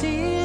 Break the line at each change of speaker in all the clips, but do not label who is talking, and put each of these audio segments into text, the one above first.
see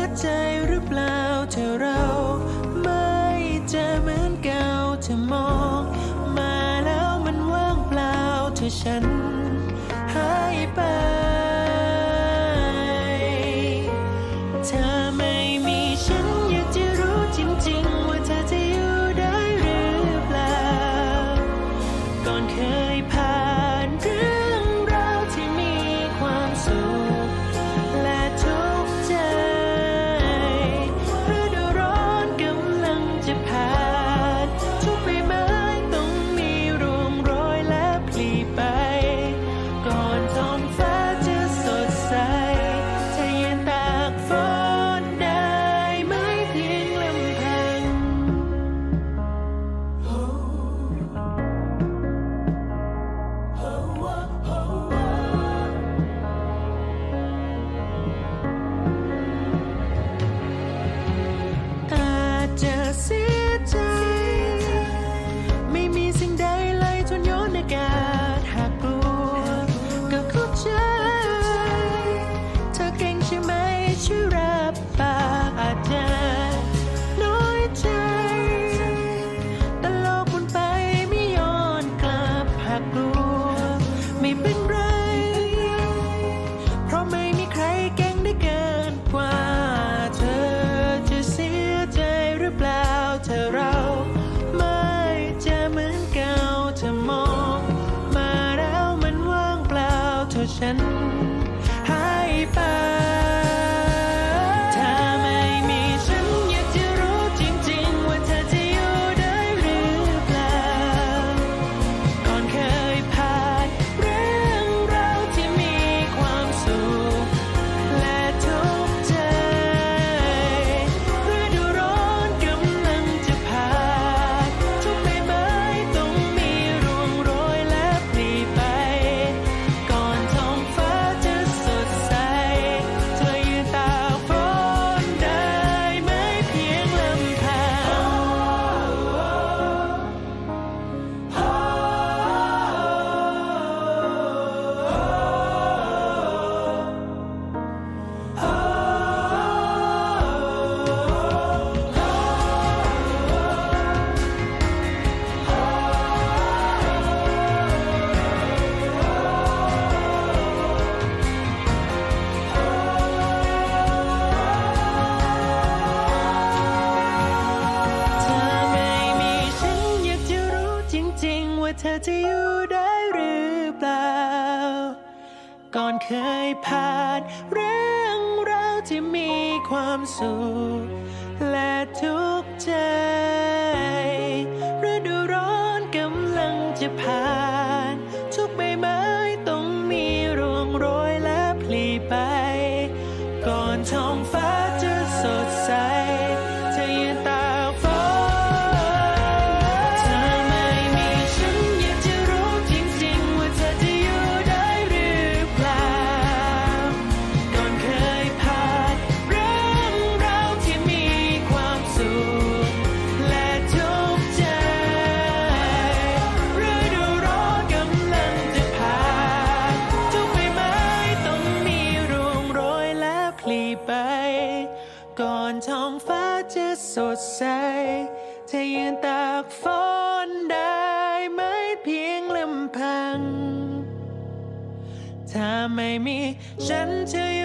and ว่าเธอจะอยู่ได้หรือเปล่า ก่อนเคยผ่านเรื่องราวที่มีความสุขและทุกข์ใจ สดใสเธอยืนตากฝนได้ไหมเพียงลำพัง ถ้าไม่มีฉันเธอ